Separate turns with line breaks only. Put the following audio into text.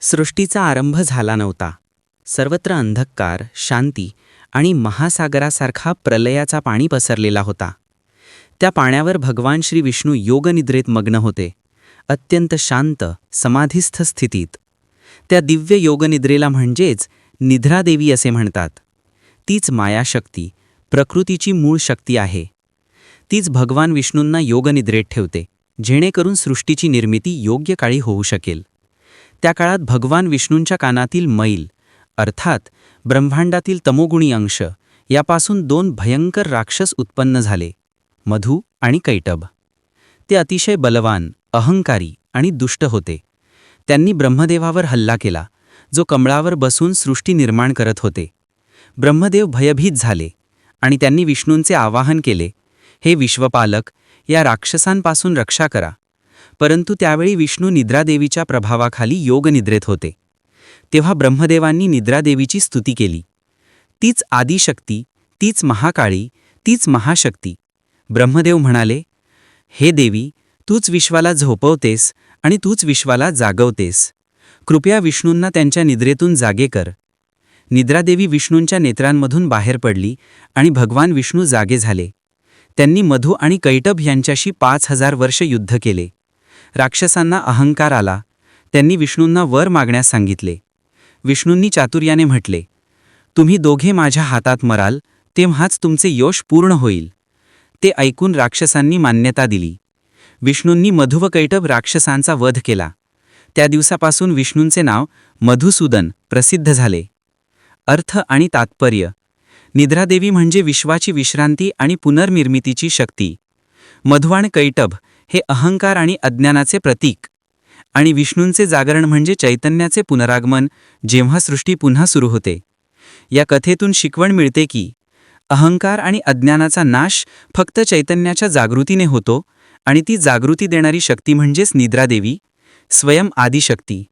सृष्टीचा आरंभ झाला नव्हता. सर्वत्र अंधकार शांती आणि महासागरासारखा प्रलयाचा पाणी पसरलेला होता. त्या पाण्यावर भगवान श्री विष्णू योगनिद्रेत मग्न होते. अत्यंत शांत समाधीस्थ स्थितीत. त्या दिव्य योगनिद्रेला म्हणजेच निद्रादेवी असे म्हणतात. तीच मायाशक्ती प्रकृतीची मूळ शक्ती आहे. तीच भगवान विष्णूंना योगनिद्रेत ठेवते जेणेकरून सृष्टीची निर्मिती योग्य काळी होऊ शकेल. त्या काळात भगवान विष्णूंच्या कानातील मैल अर्थात ब्रह्मांडातील तमोगुणी अंश यापासून दोन भयंकर राक्षस उत्पन्न झाले मधु आणि कैटभ ते अतिशय बलवान अहंकारी आणि दुष्ट होते. त्यांनी ब्रह्मदेवावर हल्ला केला जो कमळावर बसून सृष्टी निर्माण करत होते. ब्रह्मदेव भयभीत झाले आणि त्यांनी विष्णूंचे आवाहन केले हे विश्वपालक या राक्षसांपासून रक्षा करा. परंतु त्यावेळी विष्णू निद्रादेवीच्या प्रभावाखाली योगनिद्रेत होते. तेव्हा ब्रह्मदेवांनी निद्रादेवीची स्तुती केली. तीच आदिशक्ती तीच महाकाळी तीच महाशक्ती. ब्रह्मदेव म्हणाले हे देवी तूच विश्वाला झोपवतेस आणि तूच विश्वाला जागवतेस. कृपया विष्णूंना त्यांच्या निद्रेतून जागे कर. निद्रादेवी विष्णूंच्या नेत्रांमधून बाहेर पडली आणि भगवान विष्णू जागे झाले. त्यांनी मधु आणि कैटभ यांच्याशी पाच हजार वर्ष युद्ध केले. राक्षसांना अहंकार आला. त्यांनी विष्णूंना वर मागण्यास सांगितले. विष्णूंनी चातुर्याने म्हटले तुम्ही दोघे माझ्या हातात मराल तेव्हाच तुमचे यश पूर्ण होईल. ते ऐकून राक्षसांनी मान्यता दिली. विष्णूंनी मधु राक्षसांचा वध केला. त्या दिवसापासून विष्णूंचे नाव मधुसूदन प्रसिद्ध झाले. अर्थ आणि तात्पर्य. निद्रादेवी म्हणजे विश्वाची विश्रांती आणि पुनर्निर्मितीची शक्ती. मधुवाण कैटभ हे अहंकार आणि अज्ञानाचे प्रतीक. आणि विष्णूंचे जागरण म्हणजे चैतन्याचे पुनरागमन जेव्हा सृष्टी पुन्हा सुरू होते. या कथेतून शिकवण मिळते की अहंकार आणि अज्ञानाचा नाश फक्त चैतन्याच्या जागृतीने होतो आणि ती जागृती देणारी शक्ती म्हणजेच निद्रादेवी स्वयं आदिशक्ती.